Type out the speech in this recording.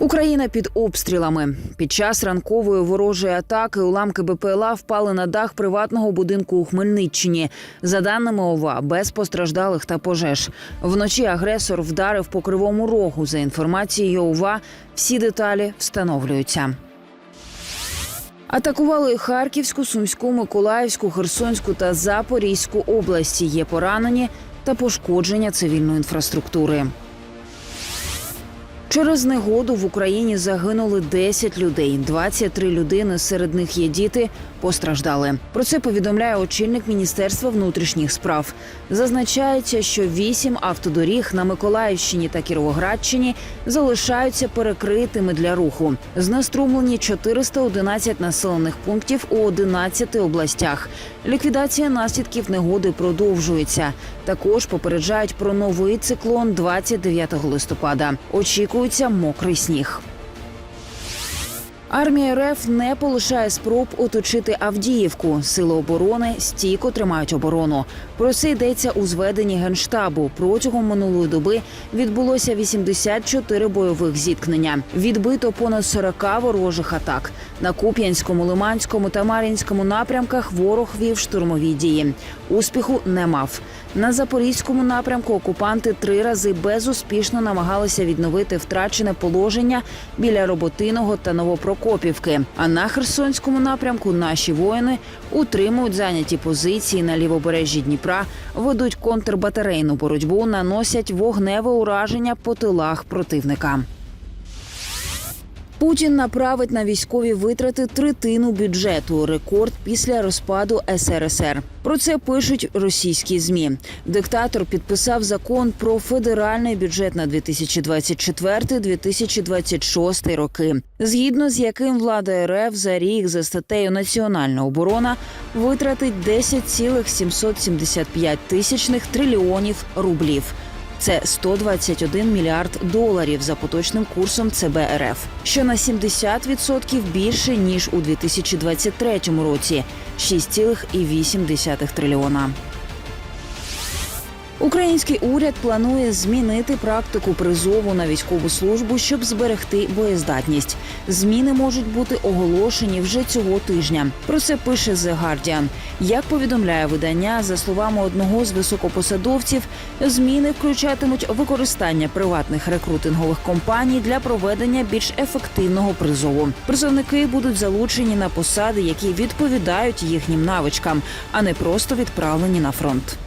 Україна під обстрілами. Під час ранкової ворожої атаки уламки БПЛА впали на дах приватного будинку у Хмельниччині. За даними ОВА, без постраждалих та пожеж. Вночі агресор вдарив по кривому рогу. За інформацією ОВА, всі деталі встановлюються. Атакували Харківську, Сумську, Миколаївську, Херсонську та Запорізьку області. Є поранені та пошкодження цивільної інфраструктури. Через негоду в Україні загинули 10 людей. 23 людини, серед них є діти, постраждали. Про це повідомляє очільник Міністерства внутрішніх справ. Зазначається, що 8 автодоріг на Миколаївщині та Кіровоградщині залишаються перекритими для руху. Знеструмлені 411 населених пунктів у 11 областях. Ліквідація наслідків негоди продовжується. Також попереджають про новий циклон 29 листопада. Очікується мокрий сніг. Армія РФ не полишає спроб оточити Авдіївку. Сили оборони стійко тримають оборону. Про це йдеться у зведенні генштабу. Протягом минулої доби відбулося 84 бойових зіткнення. Відбито понад 40 ворожих атак. На Куп'янському, Лиманському та Мар'їнському напрямках ворог вів штурмові дії. Успіху не мав. На запорізькому напрямку окупанти три рази безуспішно намагалися відновити втрачене положення біля роботиного та Новопрокопівки. А на Херсонському напрямку наші воїни утримують зайняті позиції на лівобережжі Дніпра, ведуть контрбатарейну боротьбу, наносять вогневе ураження по тилах противника. Путін направить на військові витрати третину бюджету рекорд після розпаду СРСР. Про це пишуть російські змі. Диктатор підписав закон про федеральний бюджет на 2024-2026 роки, згідно з яким влада РФ за рік за статтею Національна оборона витратить 10,775 тисячних трильйонів рублів. Це 121 мільярд доларів за поточним курсом ЦБ РФ, що на 70% більше ніж у 2023 році 6,8 трильйона. Український уряд планує змінити практику призову на військову службу, щоб зберегти боєздатність. Зміни можуть бути оголошені вже цього тижня. Про це пише The Guardian. Як повідомляє видання, за словами одного з високопосадовців, зміни включатимуть використання приватних рекрутингових компаній для проведення більш ефективного призову. Призовники будуть залучені на посади, які відповідають їхнім навичкам, а не просто відправлені на фронт.